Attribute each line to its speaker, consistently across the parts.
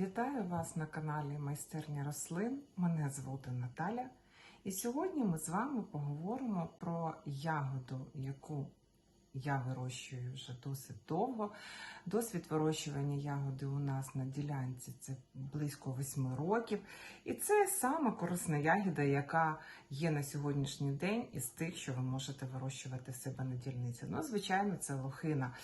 Speaker 1: Вітаю вас на каналі Майстерня рослин. Мене звати Наталя. І сьогодні ми з вами поговоримо про ягоду, яку я вирощую вже досить довго. Досвід вирощування ягоди у нас на ділянці це близько 8 років. І це сама корисна ягода, яка є на сьогоднішній день із тих, що ви можете вирощувати в себе на дільниці. Ну, звичайно, це лохина.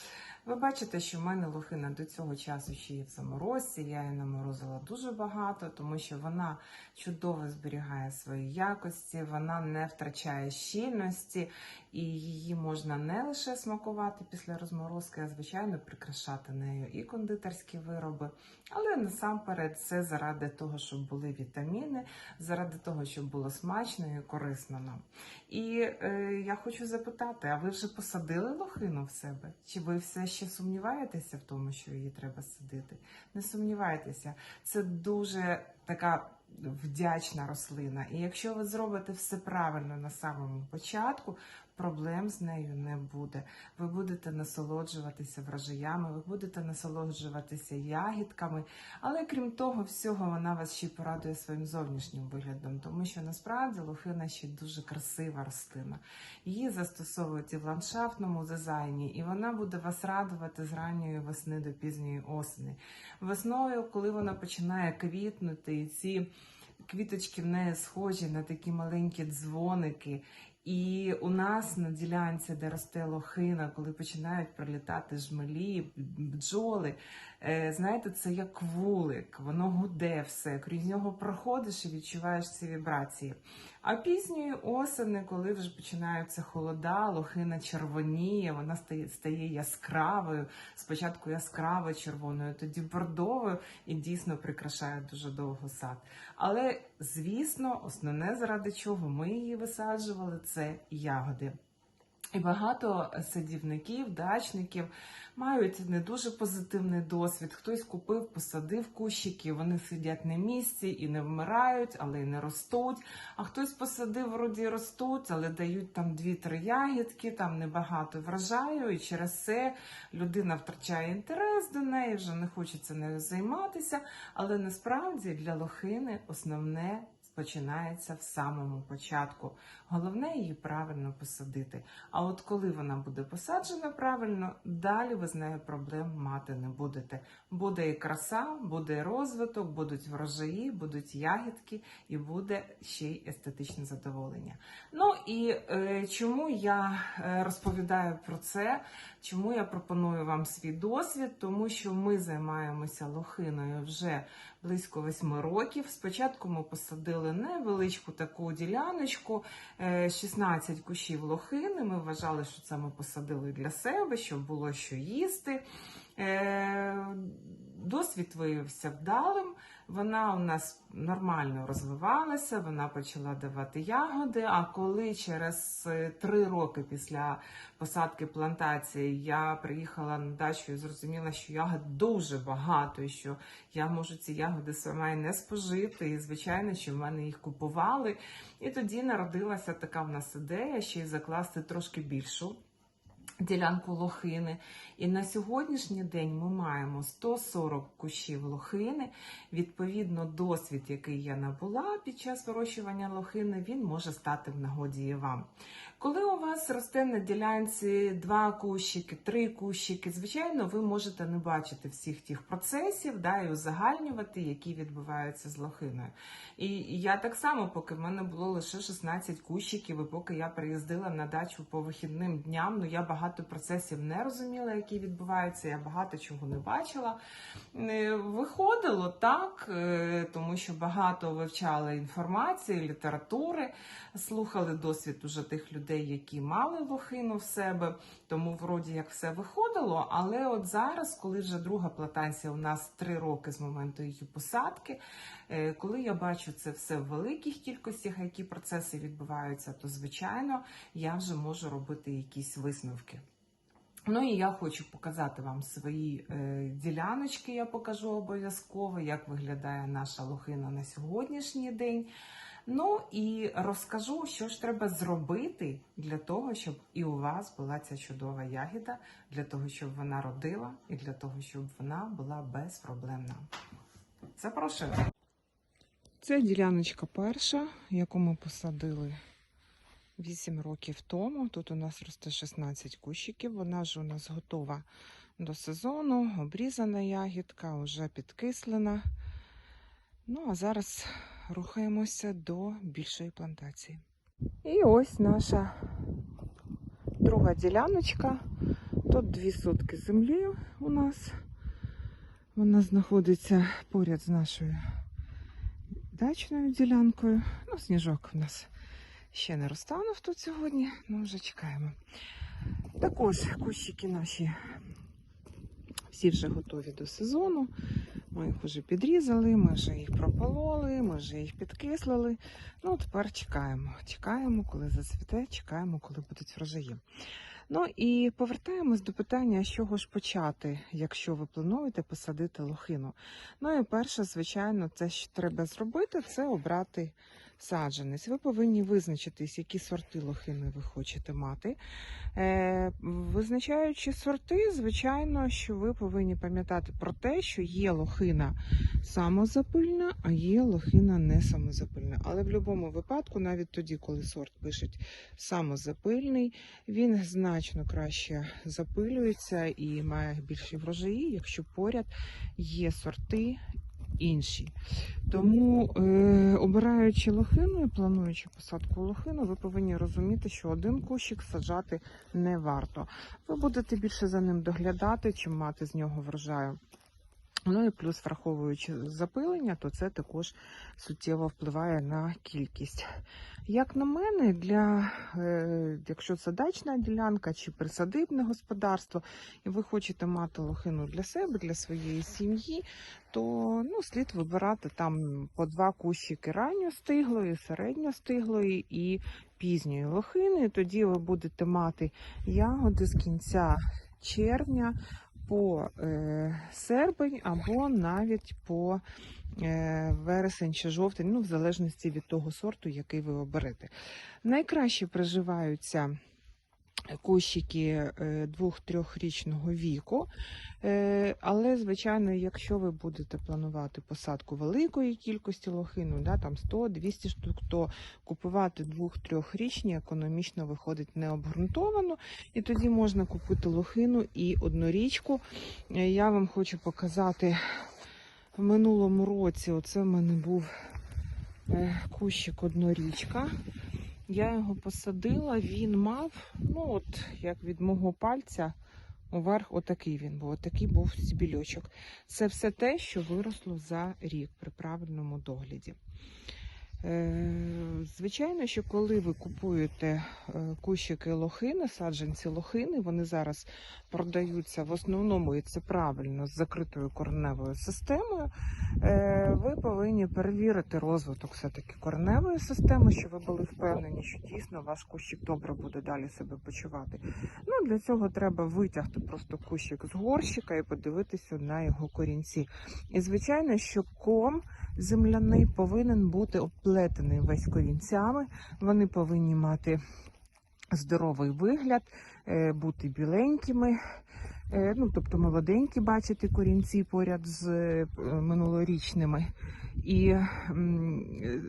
Speaker 1: Ви бачите, що в мене лохина до цього часу ще є в заморозці. Я її наморозила дуже багато, тому що вона чудово зберігає свої якості, вона не втрачає щільності, і її можна не лише смакувати після розморозки, а звичайно прикрашати нею і кондитерські вироби. Але насамперед це заради того, щоб були вітаміни, заради того, щоб було смачно і корисно нам. І е, я хочу запитати: а ви вже посадили лохину в себе? Чи ви все ще сумніваєтеся в тому, що її треба садити? Не сумнівайтеся, це дуже така вдячна рослина. І якщо ви зробите все правильно на самому початку, проблем з нею не буде. Ви будете насолоджуватися врожаями, ви будете насолоджуватися ягідками, але крім того всього, вона вас ще порадує своїм зовнішнім виглядом, тому що насправді лохина ще дуже красива рослина. Її застосовують і в ландшафтному дизайні, і вона буде вас радувати з ранньої весни до пізньої осені. Весною, коли вона починає квітнути, і ці квіточки в неї схожі на такі маленькі дзвоники. І у нас на ділянці, де росте лохина, коли починають прилітати жмелі, бджоли, знаєте, це як вулик, воно гуде все, крізь нього проходиш і відчуваєш ці вібрації. А пізньої осени, коли вже починаються холода, лохина червоніє, вона стає, стає яскравою, спочатку яскраво червоною, тоді бордовою і дійсно прикрашає дуже довго сад. Але, звісно, основне, заради чого ми її висаджували, це ягоди. І багато садівників, дачників мають не дуже позитивний досвід. Хтось купив, посадив кущики, вони сидять на місці і не вмирають, але й не ростуть. А хтось посадив, вроді ростуть, але дають там дві-три ягідки, там небагато врожаю, і через це людина втрачає інтерес до неї, вже не хочеться нею займатися. Але насправді для лохини основне починається в самому початку. Головне її правильно посадити. А от коли вона буде посаджена правильно, далі ви з нею проблем мати не будете. Буде і краса, буде і розвиток, будуть врожаї, будуть ягідки і буде ще й естетичне задоволення. Ну і е, чому я е, розповідаю про це? Чому я пропоную вам свій досвід? Тому що ми займаємося лохиною вже близько восьми років. Спочатку ми посадили невеличку таку діляночку, е, 16 кущів лохини. Ми вважали, що це ми посадили для себе, щоб було що їсти. Е, Досвід виявився вдалим. Вона у нас нормально розвивалася, вона почала давати ягоди. А коли через е, три роки після посадки плантації я приїхала на дачу і зрозуміла, що ягод дуже багато, і що я можу ці ягоди сама і не спожити. І звичайно, що в мене їх купували. І тоді народилася така в нас ідея ще й закласти трошки більшу. Ділянку лохини. І на сьогоднішній день ми маємо 140 кущів лохини. Відповідно, досвід, який я набула під час вирощування лохини, він може стати в нагоді і вам. Коли у вас росте на ділянці два кущики, три кущики, звичайно, ви можете не бачити всіх тих процесів, да, і узагальнювати, які відбуваються з лохиною. І я так само, поки в мене було лише 16 кущиків, і поки я приїздила на дачу по вихідним дням, ну я багато процесів не розуміла, які відбуваються, я багато чого не бачила. Е, Виходило так, е, тому що багато вивчали інформації, літератури, слухали досвід уже тих людей, які мали лохину в себе, тому вроді як все виходило. Але от зараз, коли вже друга платанція у нас три роки з моменту її посадки, е, коли я бачу це все в великих кількостях, які процеси відбуваються, то звичайно я вже можу робити якісь висновки. Ну і я хочу показати вам свої е, діляночки. Я покажу обов'язково, як виглядає наша лохина на сьогоднішній день. Ну і розкажу, що ж треба зробити для того, щоб і у вас була ця чудова ягіда, для того, щоб вона родила, і для того, щоб вона була безпроблемна. Запрошую. Це діляночка перша, яку ми посадили 8 років тому. Тут у нас росте 16 кущиків. Вона вже у нас готова до сезону, обрізана ягідка, вже підкислена. Ну, а зараз рухаємося до більшої плантації. І ось наша друга діляночка. Тут дві сотки землі у нас. Вона знаходиться поряд з нашою дачною ділянкою. Ну, сніжок у нас ще не розтанув тут сьогодні, ми вже чекаємо. Також кущики наші всі вже готові до сезону. Ми їх вже підрізали, ми вже їх пропололи, ми вже їх підкислили. Ну, тепер чекаємо. Чекаємо, коли зацвіте, чекаємо, коли будуть врожаї. Ну і повертаємось до питання, з чого ж почати, якщо ви плануєте посадити лохину. Ну і перше, звичайно, це що треба зробити, це обрати саджанець. Ви повинні визначитись, які сорти лохини ви хочете мати. Е, визначаючи сорти, звичайно, що ви повинні пам'ятати про те, що є лохина самозапильна, а є лохина не самозапильна. Але в будь-якому випадку, навіть тоді, коли сорт пишуть самозапильний, він значно краще запилюється і має більші врожаї, якщо поряд є сорти інші. Тому, е, обираючи лохину і плануючи посадку лохину, ви повинні розуміти, що один кущик саджати не варто. Ви будете більше за ним доглядати, чим мати з нього врожаю. Ну і плюс, враховуючи запилення, то це також суттєво впливає на кількість. Як на мене, для, е, якщо це дачна ділянка чи присадибне господарство, і ви хочете мати лохину для себе, для своєї сім'ї, то ну, слід вибирати там по два кущики ранньостиглої, середньостиглої і пізньої лохини. Тоді ви будете мати ягоди з кінця червня по е, серпень або навіть по е, вересень чи жовтень, ну, в залежності від того сорту, який ви оберете. Найкраще приживаються кущики е, двох-трьохрічного віку. Е, Але, звичайно, якщо ви будете планувати посадку великої кількості лохину, да, там 100-200 штук, то купувати двох-трьохрічні економічно виходить необґрунтовано. І тоді можна купити лохину і однорічку. Е, Я вам хочу показати в минулому році. Оце в мене був е, кущик однорічка. Я його посадила, він мав, ну от як від мого пальця, уверх, отакий він був, отакий був стібільочок. Це все те, що виросло за рік при правильному догляді. Е, Звичайно, що коли ви купуєте е, кущики лохини, саджанці лохини, вони зараз продаються в основному, і це правильно, з закритою кореневою системою. Е, Ви повинні перевірити розвиток все-таки кореневої системи, щоб ви були впевнені, що дійсно ваш кущик добре буде далі себе почувати. Ну, Для цього треба витягти просто кущик з горщика і подивитися на його корінці. І звичайно, що ком земляний повинен бути оплетений весь корінцями. Вони повинні мати здоровий вигляд, е, бути біленькими. Е, Ну, тобто молоденькі бачити корінці поряд з е, минулорічними. І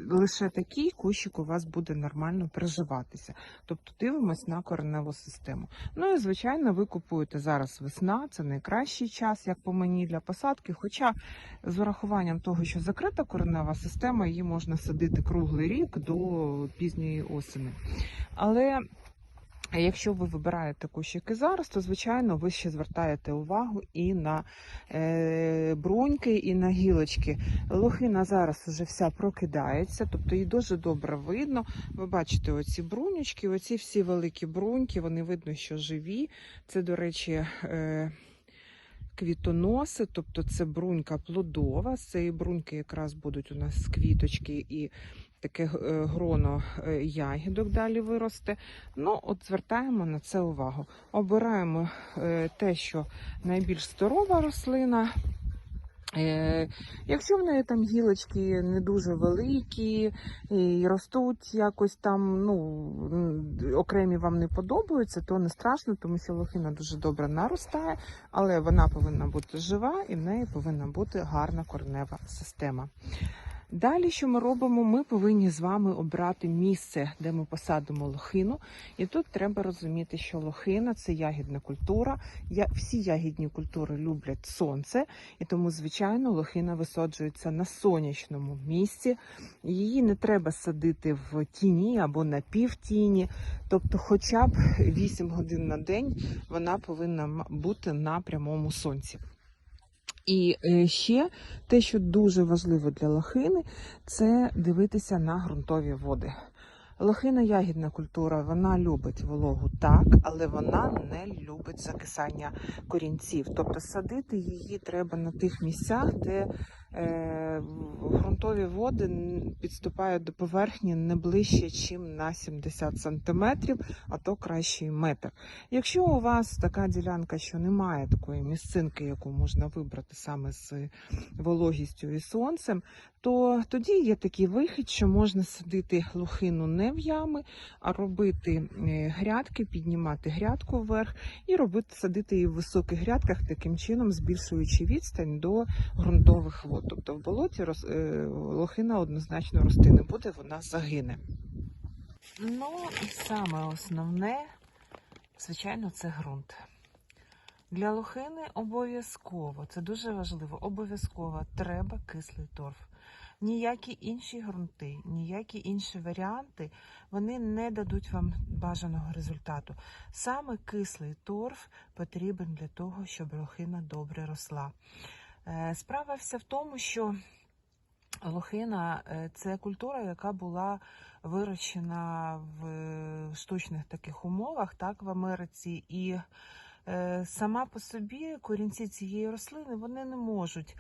Speaker 1: лише такий кущик у вас буде нормально приживатися. Тобто дивимось на кореневу систему. Ну і звичайно, ви купуєте зараз весна, це найкращий час, як по мені для посадки. Хоча з урахуванням того, що закрита коренева система, її можна садити круглий рік до пізньої осені. Але Якщо ви вибираєте кущики зараз, то звичайно ви ще звертаєте увагу і на е, бруньки, і на гілочки. Лохина зараз вже вся прокидається, тобто її дуже добре видно. Ви бачите оці брунючки, оці всі великі бруньки, вони видно, що живі. Це, до речі, е, квітоноси, тобто це брунька плодова. З цієї бруньки якраз будуть у нас квіточки і таке е, гроно е, ягідок далі виросте. Ну, от звертаємо на це увагу. Обираємо е, те, що найбільш здорова рослина. Якщо в неї там гілочки не дуже великі і ростуть якось там, ну окремі вам не подобаються, то не страшно, тому що лохина дуже добре наростає, але вона повинна бути жива і в неї повинна бути гарна коренева система. Далі, що ми робимо, ми повинні з вами обрати місце, де ми посадимо лохину. І тут треба розуміти, що лохина це ягідна культура. Всі ягідні культури люблять сонце, і тому, звичайно, лохина висаджується на сонячному місці. Її не треба садити в тіні або на півтіні. Тобто, хоча б 8 годин на день вона повинна бути на прямому сонці. І е, ще те, що дуже важливо для лохини, це дивитися на ґрунтові води. Лохина ягідна культура, вона любить вологу так, але вона не любить закисання корінців. Тобто садити її треба на тих місцях, де е, ґрунтові води підступають до поверхні не ближче, ніж на 70 сантиметрів, а то краще метр. Якщо у вас така ділянка, що немає такої місцинки, яку можна вибрати саме з вологістю і сонцем, то тоді є такий вихід, що можна садити лохину не в ями, а робити е, грядки, піднімати грядку вверх і робити садити її в високих грядках, таким чином збільшуючи відстань до ґрунтових вод. Тобто в болоті роз, е, лохина однозначно рости не буде, вона загине. Ну і саме основне, звичайно, це ґрунт. Для лохини обов'язково, це дуже важливо, обов'язково треба кислий торф. Ніякі інші ґрунти, ніякі інші варіанти вони не дадуть вам бажаного результату. Саме кислий торф потрібен для того, щоб лохина добре росла. Е, Справа вся в тому, що лохина е, це культура, яка була вирощена в е, штучних таких умовах, так, в Америці. І сама по собі корінці цієї рослини вони не можуть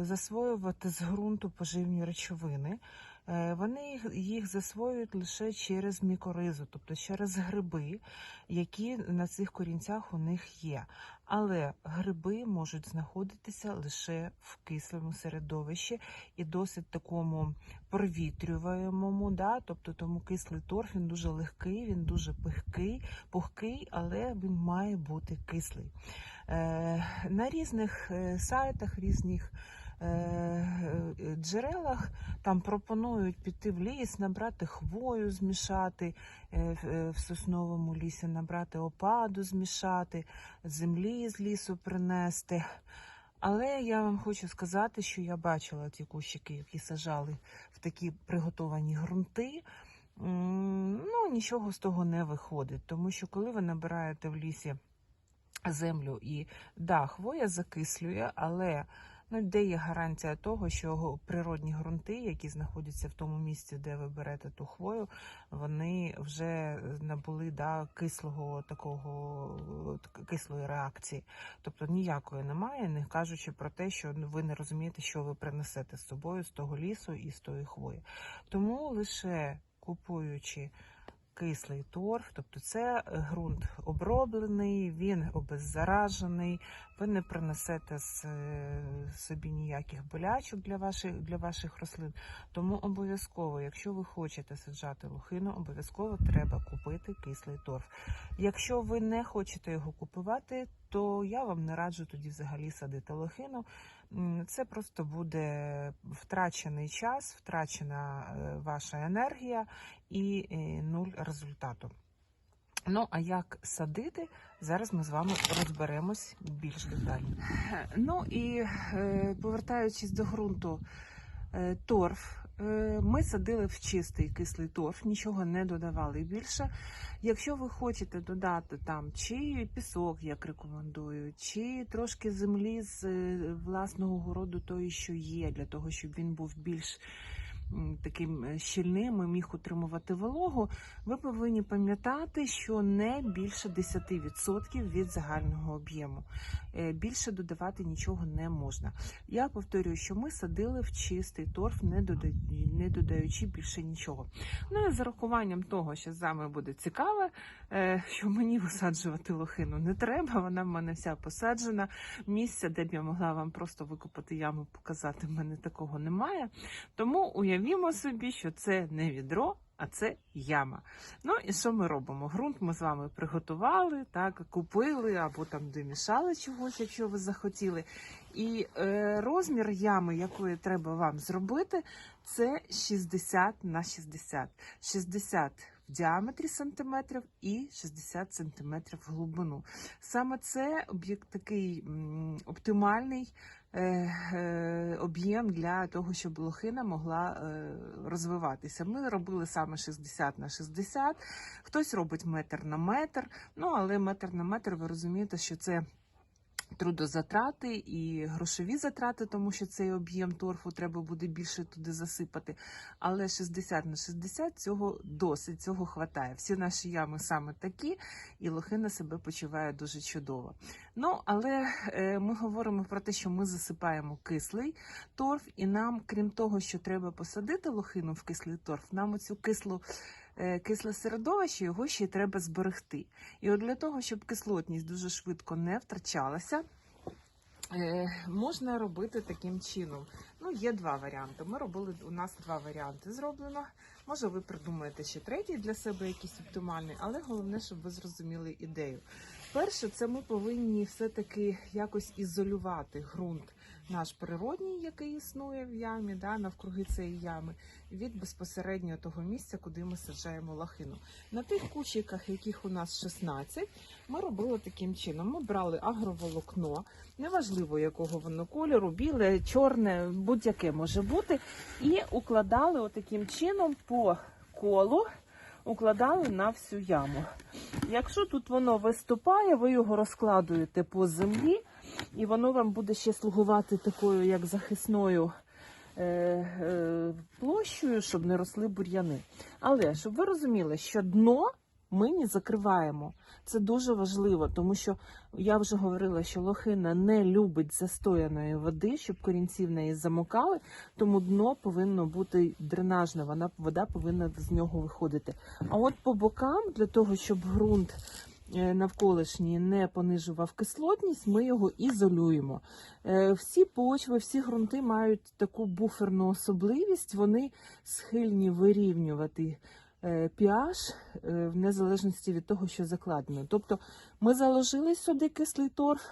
Speaker 1: засвоювати з ґрунту поживні речовини. Е, Вони їх, засвоюють лише через мікоризу, тобто через гриби, які на цих корінцях у них є. Але гриби можуть знаходитися лише в кислому середовищі і досить такому провітрюваємому, да? тобто тому кислий торф він дуже легкий, він дуже пухкий, пухкий, але він має бути кислий. Е, на різних е, сайтах, різних джерелах там пропонують піти в ліс, набрати хвою, змішати е, в- е, сосновому лісі, набрати опаду, змішати, землі з лісу принести. Але я вам хочу сказати, що я бачила ті кущики, які сажали в такі приготовані ґрунти. Ну, нічого з того не виходить, тому що коли ви набираєте в лісі землю і да, хвоя закислює, але ну, де є гарантія того, що природні ґрунти, які знаходяться в тому місці, де ви берете ту хвою, вони вже набули да, кислого такого кислої реакції. Тобто ніякої немає, не кажучи про те, що ну, ви не розумієте, що ви принесете з собою з того лісу і з тої хвої. Тому лише купуючи кислий торф, тобто це е, ґрунт оброблений, він обеззаражений, ви не принесете е, собі ніяких болячок для ваших, для ваших рослин. Тому обов'язково, якщо ви хочете саджати лохину, обов'язково треба купити кислий торф. Якщо ви не хочете його купувати, то я вам не раджу тоді взагалі садити лохину. Це просто буде втрачений час, втрачена е, ваша енергія і е, нуль результату. Ну, а як садити, зараз ми з вами розберемось більш детально. Ну і е, повертаючись до ґрунту, торф. Е, Ми садили в чистий кислий торф, нічого не додавали більше. Якщо ви хочете додати там чи пісок, як рекомендую, чи трошки землі з е, власного городу, тої, що є, для того, щоб він був більш таким е, щільним і міг утримувати вологу, ви повинні пам'ятати, що не більше 10% від загального об'єму. Е, Більше додавати нічого не можна. Я повторюю, що ми садили в чистий торф, не дода- не додаючи більше нічого. Ну і з урахуванням того, що з вами буде цікаве, е, що мені висаджувати лохину не треба. Вона в мене вся посаджена. Місця, де б я могла вам просто викопати яму, показати, в мене такого немає. Тому уявімо собі, що це не відро. А це яма. Ну і що ми робимо? Грунт ми з вами приготували, так, купили або там домішали чогось, якщо ви захотіли. І е, розмір ями, якої треба вам зробити, це 60 на 60. 60 в діаметрі сантиметрів і 60 сантиметрів в глибину. Саме це об'єкт такий м, оптимальний об'єм для того, щоб лохина могла е, розвиватися. Ми робили саме 60 на 60, хтось робить метр на метр, ну але метр на метр ви розумієте, що це трудозатрати і грошові затрати, тому що цей об'єм торфу треба буде більше туди засипати. Але 60 на 60 цього досить, цього хватає. Всі наші ями саме такі, і лохина себе почуває дуже чудово. Ну, але е, ми говоримо про те, що ми засипаємо кислий торф, і нам, крім того, що треба посадити лохину в кислий торф, нам оцю кислу. Е, Кисле середовище його ще й треба зберегти. І от для того, щоб кислотність дуже швидко не втрачалася, е, можна робити таким чином. Ну, є два варіанти. Ми робили у нас два варіанти зроблено. Може, ви придумаєте ще третій для себе якийсь оптимальний, але головне, щоб ви зрозуміли ідею. Перше, це ми повинні все-таки якось ізолювати ґрунт наш природній, який існує в ямі, да, навкруги цієї ями, від безпосередньо того місця, куди ми саджаємо лохину. На тих кущиках, яких у нас 16, ми робили таким чином. Ми брали агроволокно, неважливо якого воно кольору, біле, чорне, будь-яке може бути, і укладали отаким чином по колу. Укладали на всю яму. Якщо тут воно виступає, ви його розкладуєте по землі, і воно вам буде ще слугувати такою, як захисною е, е, площею, щоб не росли бур'яни. Але щоб ви розуміли, що дно ми не закриваємо. Це дуже важливо, тому що я вже говорила, що лохина не любить застояної води, щоб корінці в неї замокали, тому дно повинно бути дренажне, вона вода повинна з нього виходити. А от по бокам, для того, щоб ґрунт навколишній не понижував кислотність, ми його ізолюємо. Е, Всі почви, всі ґрунти мають таку буферну особливість, вони схильні вирівнювати е, pH е, в незалежності від того, що закладено. Тобто ми заложили сюди кислий торф,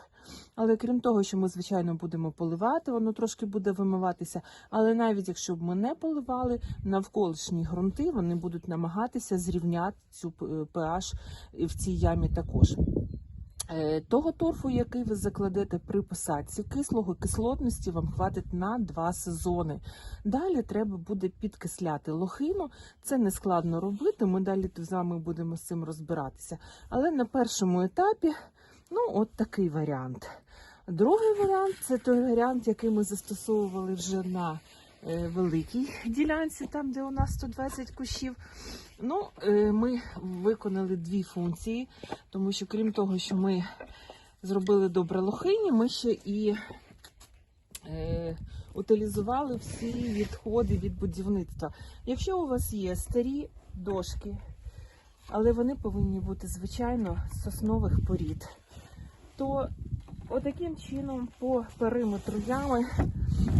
Speaker 1: але крім того, що ми, звичайно, будемо поливати, воно трошки буде вимиватися. Але навіть якщо б ми не поливали, навколишні ґрунти вони будуть намагатися зрівняти цю е, pH в цій ямі також. Е, Того торфу, який ви закладете при посадці кислого, кислотності вам хватить на два сезони. Далі треба буде підкисляти лохину. Це не складно робити. Ми далі з вами будемо з цим розбиратися. Але на першому етапі, ну, от такий варіант. Другий варіант це той варіант, який ми застосовували вже на великій ділянці, там де у нас 120 кущів. Ну, е, ми виконали дві функції, тому що крім того, що ми зробили добре лохині, ми ще і е, утилізували всі відходи від будівництва. Якщо у вас є старі дошки, але вони повинні бути, звичайно, з соснових порід, то отаким чином по периметру ями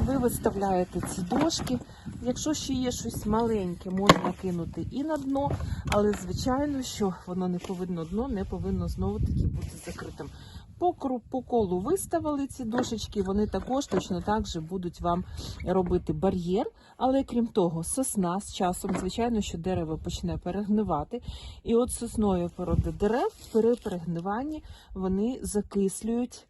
Speaker 1: ви виставляєте ці дошки. Якщо ще є щось маленьке, можна кинути і на дно, але звичайно, що воно не повинно дно, не повинно знову таки бути закритим. По, по колу виставили ці дошечки, вони також точно так же будуть вам робити бар'єр. Але крім того, сосна з часом, звичайно, що дерево почне перегнивати. І от сосною породи дерев при перегниванні вони закислюють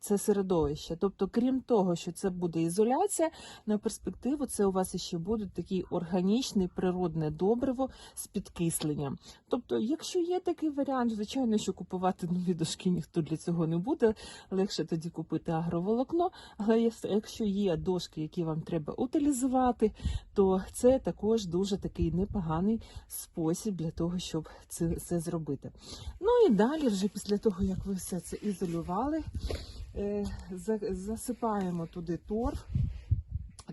Speaker 2: це середовище. Тобто, крім того, що це буде ізоляція, на перспективу це у вас ще буде такий органічний природне добриво з підкисленням. Тобто, якщо є такий варіант, звичайно, що купувати нові дошки ніхто для цього не буде. Легше тоді купити агроволокно. Але якщо є дошки, які вам треба утилізувати, то це також дуже такий непоганий спосіб для того, щоб це, це зробити. Ну і далі, вже після того, як ви все це ізолювали, е, засипаємо туди торф.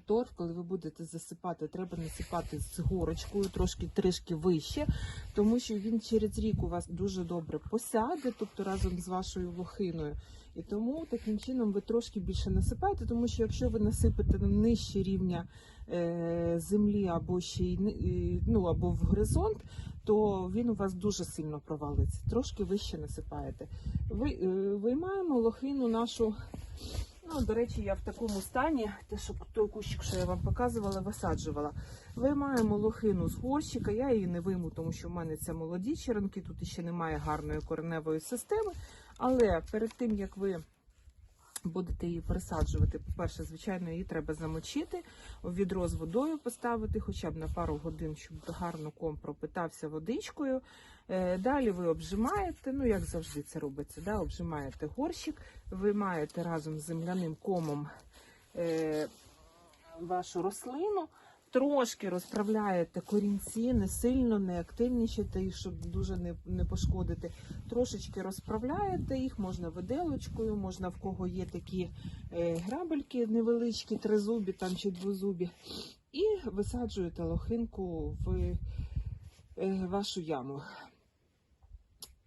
Speaker 2: Торф, коли ви будете засипати, треба насипати з горочкою, трошки трішки вище, тому що він через рік у вас дуже добре посяде, тобто разом з вашою лохиною. І тому таким чином ви трошки більше насипаєте, тому що якщо ви насипете нижче рівня е, землі або ще й ну, або в горизонт, то він у вас дуже сильно провалиться. Трошки вище насипаєте. Ви, е, виймаємо лохину нашу. Ну, до речі, я в такому стані, те, що той кущик, що я вам показувала, висаджувала. Виймаємо лохину з горщика. Я її не вийму, тому що в мене це молоді черенки, тут ще немає гарної кореневої системи. Але перед тим як ви будете її пересаджувати, по-перше, звичайно, її треба замочити, відро з водою поставити хоча б на пару годин, щоб гарно ком пропитався водичкою. Е, Далі ви обжимаєте, ну як завжди це робиться, да? обжимаєте горщик, виймаєте разом з земляним комом е, вашу рослину. Трошки розправляєте корінці, не сильно, не активнічайте їх, щоб дуже не, не пошкодити. Трошечки розправляєте їх, можна виделочкою, можна в кого є такі е, грабельки невеличкі, тризубі там чи двозубі. І висаджуєте лохинку в е, вашу яму.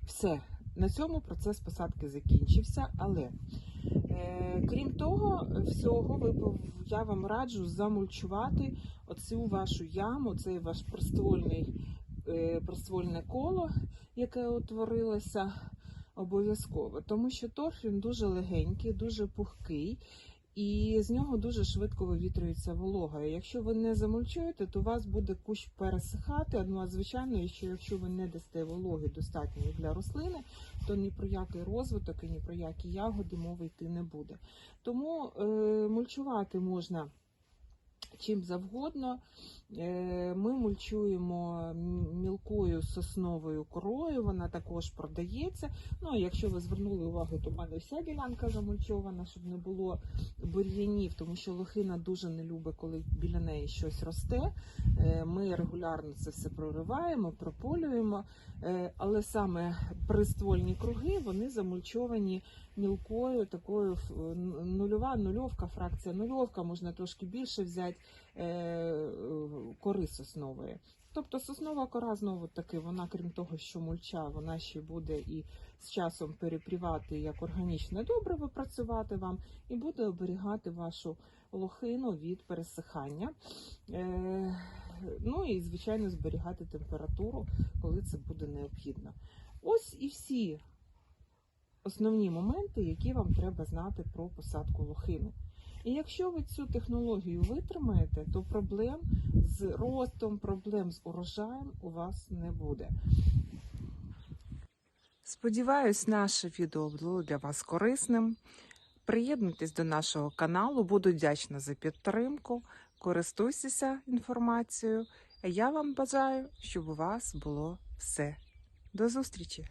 Speaker 2: Все, на цьому процес посадки закінчився, але крім того, всього, я вам раджу замульчувати оцю вашу яму, цей ваш приствольний, е, приствольне коло, яке утворилося обов'язково. Тому що торф він дуже легенький, дуже пухкий. І з нього дуже швидко вивітрюється волога. І якщо ви не замульчуєте, то у вас буде кущ пересихати. Ну а звичайно, що якщо ви не дасте вологи достатньої для рослини, то ні про який розвиток і ні про які ягоди мови йти не буде. Тому е, мульчувати можна чим завгодно. Е, Ми мульчуємо мілкою сосновою корою, вона також продається. Ну, якщо ви звернули увагу, то в мене вся ділянка замульчована, щоб не було бур'янів, тому що лохина дуже не любить, коли біля неї щось росте. Е, Ми регулярно це все прориваємо, прополюємо, Е, але саме приствольні круги вони замульчовані мілкою, такою нульова, нульовка, фракція нульовка, можна трошки більше взяти е, кори соснової. Тобто соснова кора знову таки, вона, крім того, що мульча, вона ще буде і з часом перепрівати як органічне добриво працювати вам, і буде оберігати вашу лохину від пересихання. Е, ну і, звичайно, зберігати температуру, коли це буде необхідно. Ось і всі основні моменти, які вам треба знати про посадку лохини. І якщо ви цю технологію витримаєте, то проблем з ростом, проблем з урожаєм у вас не буде.
Speaker 1: Сподіваюсь, наше відео було для вас корисним. Приєднуйтесь до нашого каналу, буду вдячна за підтримку. Користуйтеся інформацією. А я вам бажаю, щоб у вас було все. До зустрічі!